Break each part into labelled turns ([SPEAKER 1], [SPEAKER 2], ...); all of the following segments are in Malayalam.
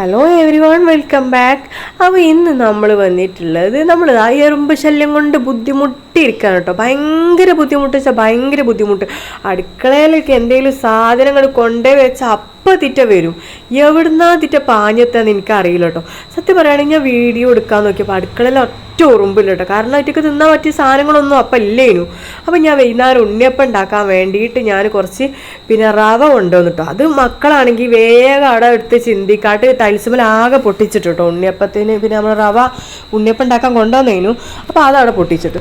[SPEAKER 1] Hello everyone welcome back അപ്പോൾ ഇന്ന് നമ്മൾ വന്നിട്ടുള്ളത് നമ്മൾ ആ എറുമ്പ് ശല്യം കൊണ്ട് ബുദ്ധിമുട്ടിയിരിക്കുകയാണ് കേട്ടോ. ഭയങ്കര ബുദ്ധിമുട്ട് വെച്ചാൽ ഭയങ്കര ബുദ്ധിമുട്ട്. അടുക്കളയിലേക്ക് എന്തെങ്കിലും സാധനങ്ങൾ കൊണ്ടേ വെച്ചാൽ അപ്പം തിറ്റ വരും. എവിടുന്നാ തിറ്റ പാഞ്ഞെത്താന്ന് എനിക്ക് അറിയില്ല കേട്ടോ. സത്യം പറയുകയാണെങ്കിൽ ഞാൻ വീഡിയോ എടുക്കാൻ നോക്കിയപ്പോൾ അടുക്കളയിൽ ഒറ്റ ഉറുമ്പില്ല കേട്ടോ കാരണം ഒറ്റയ്ക്ക് തിന്നാൻ പറ്റിയ സാധനങ്ങളൊന്നും അപ്പം ഇല്ലേനു. അപ്പം ഞാൻ വൈകുന്നേരം ഉണ്ണിയപ്പം ഉണ്ടാക്കാൻ വേണ്ടിയിട്ട് ഞാൻ കുറച്ച് പിന്നെ റവ കൊണ്ടുവന്നു കേട്ടോ അത് മക്കളാണെങ്കിൽ വേഗം അവിടെ എടുത്ത് ചിന്തിക്കാട്ട് ടൈൽസുമേൽ ആകെ പൊട്ടിച്ചിട്ട് കേട്ടോ ഉണ്ണിയപ്പത്തിന്. പിന്നെ നമ്മൾ റവ ഉണ്ണിയപ്പം ഉണ്ടാക്കാൻ കൊണ്ടുവന്നേനു. അപ്പോൾ അതവിടെ പൊട്ടിച്ചിട്ട്.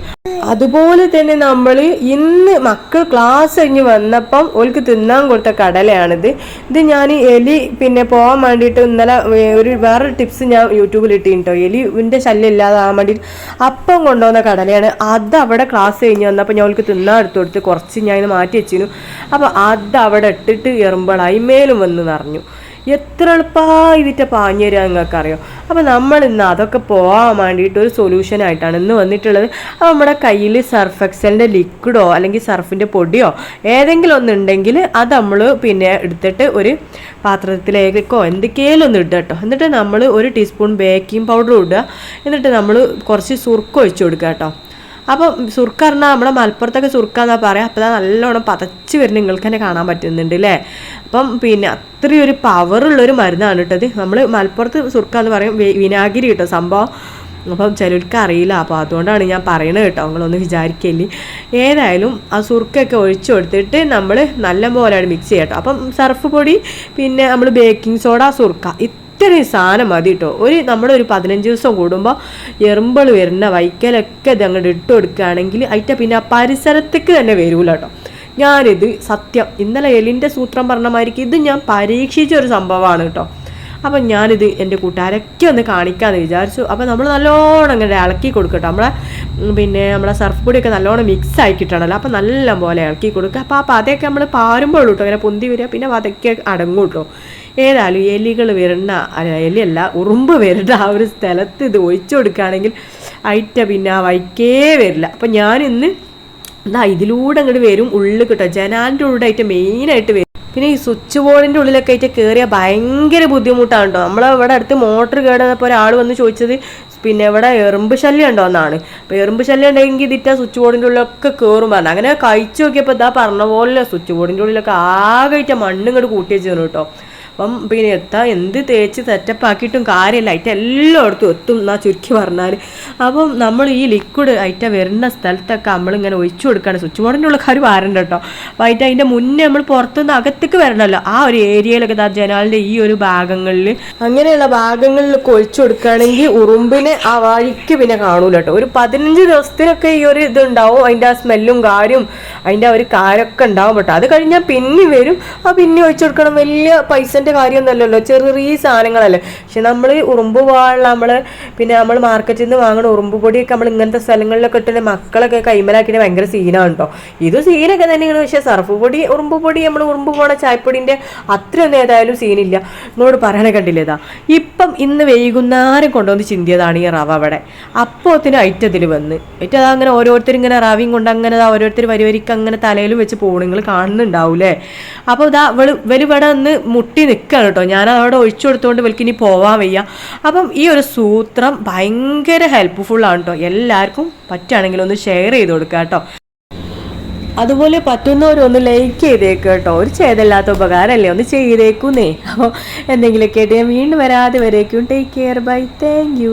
[SPEAKER 1] അതുപോലെ തന്നെ നമ്മൾ ഇന്ന് മക്കൾ ക്ലാസ് കഴിഞ്ഞ് വന്നപ്പം ഓൾക്ക് തിന്നാൻ കൊടുത്ത കടലയാണിത്. ഇത് ഞാൻ എലി പിന്നെ പോകാൻ വേണ്ടിയിട്ട് ഇന്നലെ ഒരു വേറൊരു ടിപ്സ് ഞാൻ യൂട്യൂബിൽ ഇട്ടിട്ടോ എലിന്റെ ശല്യം ഇല്ലാതാകാൻ വേണ്ടിയിട്ട് അപ്പം കൊണ്ടുവന്ന കടലയാണ്. അത് അവിടെ ക്ലാസ് കഴിഞ്ഞ് വന്നപ്പോൾ ഞാൻ അവൾക്ക് തിന്നാൻ എടുത്തു കൊടുത്ത് കുറച്ച് ഞാൻ മാറ്റി വെച്ചിരുന്നു അപ്പോൾ അത് അവിടെ ഇട്ടിട്ട് എറുമ്പളായി മേലും വന്ന് നിറഞ്ഞു. എത്ര എളുപ്പമായി ഇതിന്റെ പാഞ്ഞു തരാൻ നിങ്ങൾക്ക് അറിയാം അപ്പോൾ നമ്മൾ ഇന്ന് അതൊക്കെ പോകാൻ വേണ്ടിയിട്ട് ഒരു സൊല്യൂഷൻ ആയിട്ടാണ് ഇന്ന് വന്നിട്ടുള്ളത്. അപ്പോൾ നമ്മുടെ കയ്യിൽ സർഫ് എക്സലിന്റെ ലിക്വിഡോ അല്ലെങ്കിൽ സർഫിന്റെ പൊടിയോ ഏതെങ്കിലും ഒന്നുണ്ടെങ്കിൽ അത് നമ്മൾ പിന്നെ എടുത്തിട്ട് ഒരു പാത്രത്തിലേക്കോ എന്തൊക്കെയാലും ഒന്ന് ഇടുക കേട്ടോ. എന്നിട്ട് നമ്മൾ ഒരു ടീസ്പൂൺ ബേക്കിംഗ് പൗഡർ ഇടുക. എന്നിട്ട് നമ്മൾ കുറച്ച് സുർക്ക ഒഴിച്ച് കൊടുക്കുക കേട്ടോ. അപ്പം സുർക്ക പറഞ്ഞാൽ നമ്മുടെ മലപ്പുറത്തൊക്കെ സുർക്ക എന്നാ പറയാം. അപ്പോൾ അത് നല്ലോണം പതച്ച് വരുന്ന നിങ്ങൾക്ക് തന്നെ കാണാൻ പറ്റുന്നുണ്ട് അല്ലേ അപ്പം പിന്നെ അത്രയും ഒരു പവറുള്ളൊരു മരുന്നാണ് കേട്ടത് നമ്മൾ മലപ്പുറത്ത് സുർക്ക എന്ന് പറയും വിനാഗിരി കേട്ടോ സംഭവം. അപ്പം ചിലർക്ക് അറിയില്ല. അപ്പോൾ അതുകൊണ്ടാണ് ഞാൻ പറയണത് കേട്ടോ നിങ്ങളൊന്ന് വിചാരിക്കല്ലേ ഏതായാലും ആ സുർക്കൊക്കെ ഒഴിച്ചു കൊടുത്തിട്ട് നമ്മൾ നല്ല പോലെ മിക്സ് ചെയ്യട്ടോ അപ്പം സർഫ് പൊടി പിന്നെ നമ്മൾ ബേക്കിംഗ് സോഡ സുർക്ക. ഇത്രയും സാധനം മതി കേട്ടോ ഒരു നമ്മുടെ ഒരു പതിനഞ്ച് ദിവസം കൂടുമ്പോൾ എറുമ്പൾ വരുന്ന വൈക്കലൊക്കെ ഇത് അങ്ങോട്ട് ഇട്ട് കൊടുക്കുകയാണെങ്കിൽ അതിന്റെ പിന്നെ ആ പരിസരത്തേക്ക് തന്നെ വരൂല കേട്ടോ ഞാനിത് സത്യം. ഇന്നലെ എലിന്റെ സൂത്രം പറഞ്ഞ മാതിരിക്ക് ഇത് ഞാൻ പരീക്ഷിച്ച ഒരു സംഭവമാണ് കേട്ടോ അപ്പം ഞാനിത് എന്റെ കൂട്ടുകാരൊക്കെ ഒന്ന് കാണിക്കാമെന്ന് വിചാരിച്ചു. അപ്പം നമ്മൾ നല്ലോണം അങ്ങനെ ഇളക്കി കൊടുക്കട്ടോ. നമ്മളെ പിന്നെ നമ്മുടെ സർഫ് പൊടിയൊക്കെ നല്ലോണം മിക്സ് ആക്കിയിട്ടാണല്ലോ. അപ്പം നല്ല പോലെ ഇളക്കി കൊടുക്കുക. അപ്പോൾ ആ പതയൊക്കെ നമ്മൾ പാരുമ്പോൾ കേട്ടോ അങ്ങനെ പൊന്തി വരിക. പിന്നെ അതൊക്കെ അടങ്ങും കേട്ടോ ഏതായാലും എലികൾ വരുന്ന എലിയല്ല ഉറുമ്പ് വരുന്ന ആ ഒരു സ്ഥലത്ത് ഇത് ഒഴിച്ചു കൊടുക്കുകയാണെങ്കിൽ അയിറ്റ പിന്നെ വൈക്കേ വരില്ല. അപ്പം ഞാനിന്ന് എന്താ ഇതിലൂടെ അങ്ങോട്ട് വരും ഉള്ളിൽ കിട്ടും. ജനാലിന്റെ ഉള്ളിലായിട്ട് മെയിനായിട്ട് വരും. പിന്നെ ഈ സ്വിച്ച് ബോർഡിന്റെ ഉള്ളിലൊക്കെ ആയിട്ട് കയറിയാൽ ഭയങ്കര ബുദ്ധിമുട്ടാണ് കേട്ടോ നമ്മൾ ഇവിടെ അടുത്ത് മോട്ടർ കേടുന്നപ്പോൾ ഒരാൾ വന്ന് ചോദിച്ചത് പിന്നെ ഇവിടെ എറുമ്പ് ശല്യം ഉണ്ടോ എന്നാണ്. അപ്പോൾ എറുമ്പ് ശല്യം ഉണ്ടെങ്കിൽ ഇതിറ്റ സ്വിച്ച് ബോർഡിന്റെ ഉള്ളിലൊക്കെ കയറും പറഞ്ഞു. അങ്ങനെ കഴിച്ചു നോക്കിയപ്പോൾ ഇതാ പറഞ്ഞ പോലെ സ്വിച്ച് ബോർഡിന്റെ ഉള്ളിലൊക്കെ ആകെയിട്ട് മണ്ണ് ഇങ്ങോട്ട് കൂട്ടി വെച്ചു കേട്ടോ. അപ്പം പിന്നെ എത്താ എന്ത് തേച്ച് സെറ്റപ്പ് ആക്കിയിട്ടും കാര്യമില്ല. അയിറ്റ എല്ലായിടത്തും എത്തും എന്നാ ചുരുക്കി പറഞ്ഞാൽ അപ്പം നമ്മൾ ഈ ലിക്വിഡ് അയിറ്റ വരുന്ന സ്ഥലത്തൊക്കെ നമ്മളിങ്ങനെ ഒഴിച്ചു കൊടുക്കുകയാണ് സ്വിച്ച് ബോർഡിന്റെ കാര്യം വാരണ്ട കേട്ടോ അപ്പം അയിറ്റ അതിന്റെ മുന്നേ നമ്മൾ പുറത്തുനിന്ന് അകത്തേക്ക് വരണമല്ലോ ആ ഒരു ഏരിയയിലൊക്കെ ദാ ജനാലിന്റെ ഈ ഒരു ഭാഗങ്ങളിൽ അങ്ങനെയുള്ള ഭാഗങ്ങളിലൊക്കെ ഒഴിച്ചു കൊടുക്കുകയാണെങ്കിൽ ഉറുമ്പിനെ ആ വഴിക്ക് പിന്നെ കാണൂല കേട്ടോ ഒരു പതിനഞ്ച് ദിവസത്തിനൊക്കെ ഈ ഒരു ഇതുണ്ടാവും. അതിന്റെ ആ സ്മെല്ലും കാര്യം അതിന്റെ ആ ഒരു കാരൊക്കെ ഉണ്ടാവും കേട്ടോ അത് കഴിഞ്ഞാൽ പിന്നെ വരും. ആ പിന്നെ ഒഴിച്ചു കൊടുക്കണം. വലിയ പൈസന്റെ കാര്യമൊന്നുമല്ലല്ലോ. ചെറിയ സാധനങ്ങളല്ലേ. പക്ഷെ നമ്മൾ ഉറുമ്പ് പോകാനുള്ള നമ്മൾ പിന്നെ നമ്മൾ മാർക്കറ്റിൽ നിന്ന് വാങ്ങണ ഉറുമ്പ് പൊടിയൊക്കെ നമ്മൾ ഇങ്ങനത്തെ സ്ഥലങ്ങളിലൊക്കെ ഇട്ടിട്ട് മക്കളൊക്കെ കൈമലാക്കിയിട്ട് ഭയങ്കര സീനാണ് കേട്ടോ ഇത് സീനൊക്കെ തന്നെയാണ്. പക്ഷേ സർഫ് പൊടി ഉറുമ്പ് പൊടി നമ്മൾ ഉറുമ്പ് പോണ ചായപ്പൊടിന്റെ അത്രയൊന്നും ഏതായാലും സീനില്ല നിങ്ങളോട് പറയണ കണ്ടില്ലേതാ ഇപ്പം ഇന്ന് വൈകുന്നേരം കൊണ്ടുവന്ന് ചിന്തിയതാണ് ഈ റവ അവിടെ. അപ്പോൾ അതിന് ഐറ്റത്തിൽ വന്ന്. ഏറ്റവും അതങ്ങനെ ഓരോരുത്തർ ഇങ്ങനെ റവിയും കൊണ്ട് അങ്ങനെ ഓരോരുത്തർ വരി അങ്ങനെ തലയിലും വെച്ച് പോകണം നിങ്ങൾ കാണുന്നുണ്ടാവൂലേ അപ്പോൾ ഇതാ ഇവൾ ഇവർ ഇവിടെ ഒന്ന് മുട്ടി നിൽക്കുകയാണ് കേട്ടോ. ഞാൻ അവിടെ ഒഴിച്ചു കൊടുത്തുകൊണ്ട് ഇവൾക്ക് ഇനി പോവാൻ വയ്യ. അപ്പം ഈ ഒരു സൂത്രം ഭയങ്കര ഹെൽപ്ഫുൾ ആണ് കേട്ടോ. എല്ലാവർക്കും പറ്റുകയാണെങ്കിൽ ഒന്ന് ഷെയർ ചെയ്ത് കൊടുക്കുക കേട്ടോ. അതുപോലെ പറ്റുന്നവരൊന്ന് ലൈക്ക് ചെയ്തേക്ക് കേട്ടോ. ഒരു ചെയ്തല്ലാത്ത ഉപകാരമല്ലേ? ഒന്ന് ചെയ്തേക്കുന്നേ. അപ്പോൾ എന്തെങ്കിലുമൊക്കെ ആയിട്ട് ഞാൻ വീണ്ടും വരാതെ വരേക്കും ടേക്ക് കെയർ ബൈ താങ്ക്